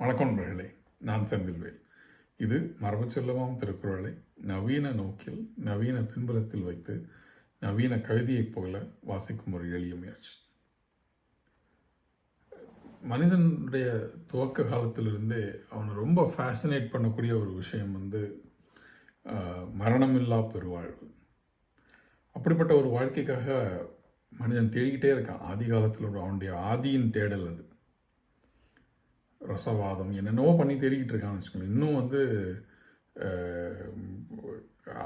வணக்கம் நண்பர்களே நான் செந்தில்வேல். இது மரபு செல்லமாம் திருக்குறளை நவீன நோக்கில் நவீன பின்புலத்தில் வைத்து நவீன கவிதையைப் போல வாசிக்கும் ஒரு எளிய முயற்சி. மனிதனுடைய துவக்க காலத்திலிருந்தே அவனை ரொம்ப ஃபேசினேட் பண்ணக்கூடிய ஒரு விஷயம் வந்து மரணமில்லா பெருவாழ்வு. அப்படிப்பட்ட ஒரு வாழ்க்கைக்காக மனிதன் தேடிக்கிட்டே இருக்கான். ஆதி காலத்தில் அவனுடைய ஆதியின் தேடல் அது. ரசவாதம் என்னென்னவோ பண்ணி தேடிக்கிட்டு இருக்கான்னு வச்சுக்கோங்க இன்னும் வந்து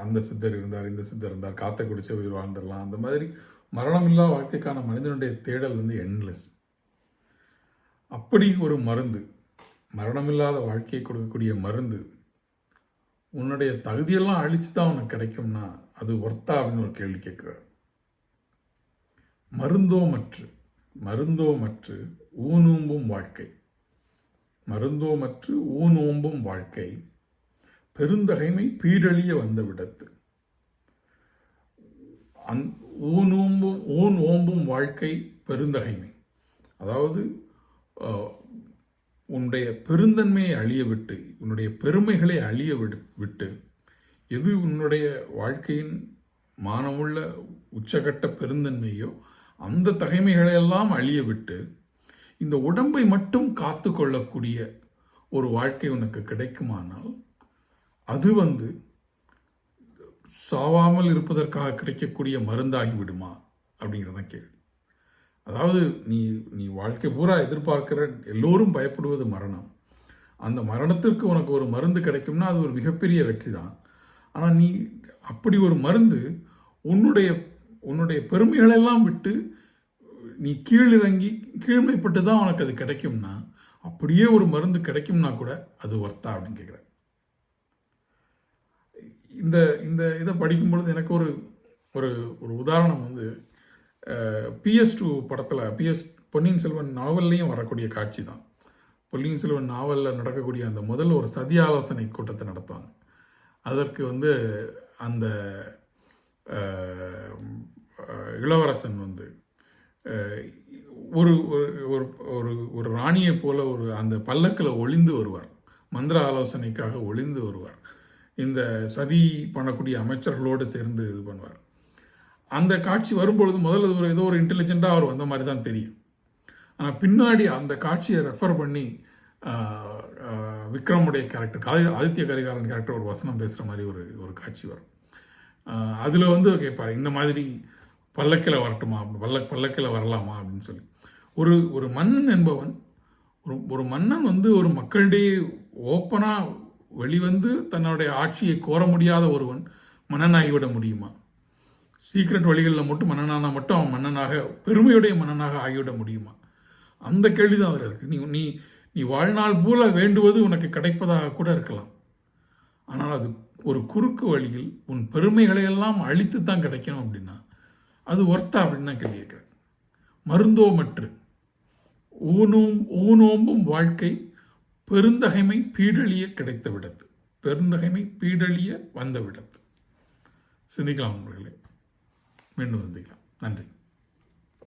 அந்த சித்தர் இருந்தார் இந்த சித்தர் இருந்தார் காற்றை குடிச்ச உயிர் வாழ்ந்துடலாம். அந்த மாதிரி மரணமில்லா வாழ்க்கைக்கான மனிதனுடைய தேடல் வந்து எண்ட்லெஸ் அப்படி ஒரு மருந்து மரணமில்லாத வாழ்க்கையை கொடுக்கக்கூடிய மருந்து உன்னுடைய தகுதியெல்லாம் அழிச்சு தான் உனக்கு கிடைக்கும்னா அது ஒர்த்தா அப்படின்னு ஒரு கேள்வி கேட்குறார். மருந்தோ மற்று ஊனூங்கும் வாழ்க்கை. மருந்தோமற்று ஊனோம்பும் வாழ்க்கை. பெருந்தகைமை பீடழிய வந்த விடத்து அந் ஊனோம்பும் ஊன் ஓம்பும் வாழ்க்கை பெருந்தகைமை. அதாவது உன்னுடைய பெருந்தன்மையை அழிய விட்டு உன்னுடைய பெருமைகளை அழிய விட்டு எது உன்னுடைய வாழ்க்கையின் மானமுள்ள உச்சகட்ட பெருந்தன்மையோ அந்த தகைமைகளையெல்லாம் அழிய விட்டு இந்த உடம்பை மட்டும் காத்து கொள்ளக்கூடிய ஒரு வாழ்க்கை உனக்கு கிடைக்குமானால் அது வந்து சாவாமல் இருப்பதற்காக கிடைக்கக்கூடிய மருந்தாகி விடுமா? அப்படிங்கிறதான் கேள்வி. அதாவது நீ நீ வாழ்க்கை பூரா எதிர்பார்க்கிற எல்லோரும் பயப்படுவது மரணம். அந்த மரணத்திற்கு உனக்கு ஒரு மருந்து கிடைக்கும்னா அது ஒரு மிகப்பெரிய வெற்றி தான். ஆனால் நீ அப்படி ஒரு மருந்து உன்னுடைய உன்னுடைய பெருமைகளெல்லாம் விட்டு நீ கீழிறங்கி கீழ்மைப்பட்டு தான் உனக்கு அது கிடைக்கும்னா அப்படியே ஒரு மருந்து கிடைக்கும்னா கூட அது ஒர்த்தா அப்படின்னு கேட்குறேன் இந்த இந்த இதை படிக்கும் பொழுது எனக்கு ஒரு ஒரு ஒரு உதாரணம் வந்து பிஎஸ் டூ படத்தில் பிஎஸ் பொன்னியின் செல்வன் நாவல்லையும் வரக்கூடிய காட்சி தான். பொன்னியின் செல்வன் நாவலில் நடக்கக்கூடிய அந்த முதல்ல ஒரு சதி ஆலோசனை கூட்டத்தை நடத்துவாங்க. அதற்கு வந்து அந்த இளவரசன் வந்து ஒரு ஒரு- ஒரு ஒரு ஒரு ராணியை போல ஒரு அந்த பல்லக்கில் ஒளிந்து வருவார். மந்திர ஆலோசனைக்காக ஒளிந்து வருவார். இந்த சதி பண்ணக்கூடிய அமைச்சர்களோடு சேர்ந்து இது பண்ணுவார். அந்த காட்சி வரும்பொழுது முதல்ல ஒரு ஏதோ ஒரு இன்டெலிஜென்ட்டாக அவர் வந்த மாதிரி தான் தெரியும். ஆனால் பின்னாடி அந்த காட்சியை ரெஃபர் பண்ணி விக்ரமுடைய கேரக்டர் ஆதித்ய கரிகாலன் கேரக்டர் ஒரு வசனம் பேசுகிற மாதிரி ஒரு ஒரு காட்சி வரும். அதில் வந்து கேட்பார் இந்த மாதிரி பல்லக்கில் வரட்டுமா? பல்ல பல்லக்கில் வரலாமா? அப்படின்னு சொல்லி. ஒரு ஒரு மன்னன் என்பவன் ஒரு ஒரு மன்னன் வந்து ஒரு மக்களிடையே ஓப்பனாக வெளிவந்து தன்னுடைய ஆட்சியை கோர முடியாத ஒருவன் மன்னனாகிவிட முடியுமா? சீக்ரெட் வழிகளில் மட்டும் மன்னனானா மட்டும் அவன் மன்னனாக பெருமையுடைய மன்னனாக ஆகிவிட முடியுமா? அந்த கேள்வி தான் அதில் இருக்குது நீ நீ நீ வாழ்நாள் போல வேண்டுவது உனக்கு கிடைப்பதாக கூட இருக்கலாம். ஆனால் அது ஒரு குறுக்கு வழியில் உன் பெருமைகளை எல்லாம் அழித்து தான் கிடைக்கணும் அப்படின்னா அது ஒர்த்தா அப்படின்னு தான் கேள்வி கேட்குறேன். மருந்தோமற்று. ஊனோம் ஊனோம்பும் வாழ்க்கை பெருந்தகைமை பீடழிய கிடைத்த விடத்து பெருந்தகைமை பீடழிய வந்த விடத்து சிந்திக்கலாம் உங்களே மீண்டும் சந்திக்கலாம். நன்றி.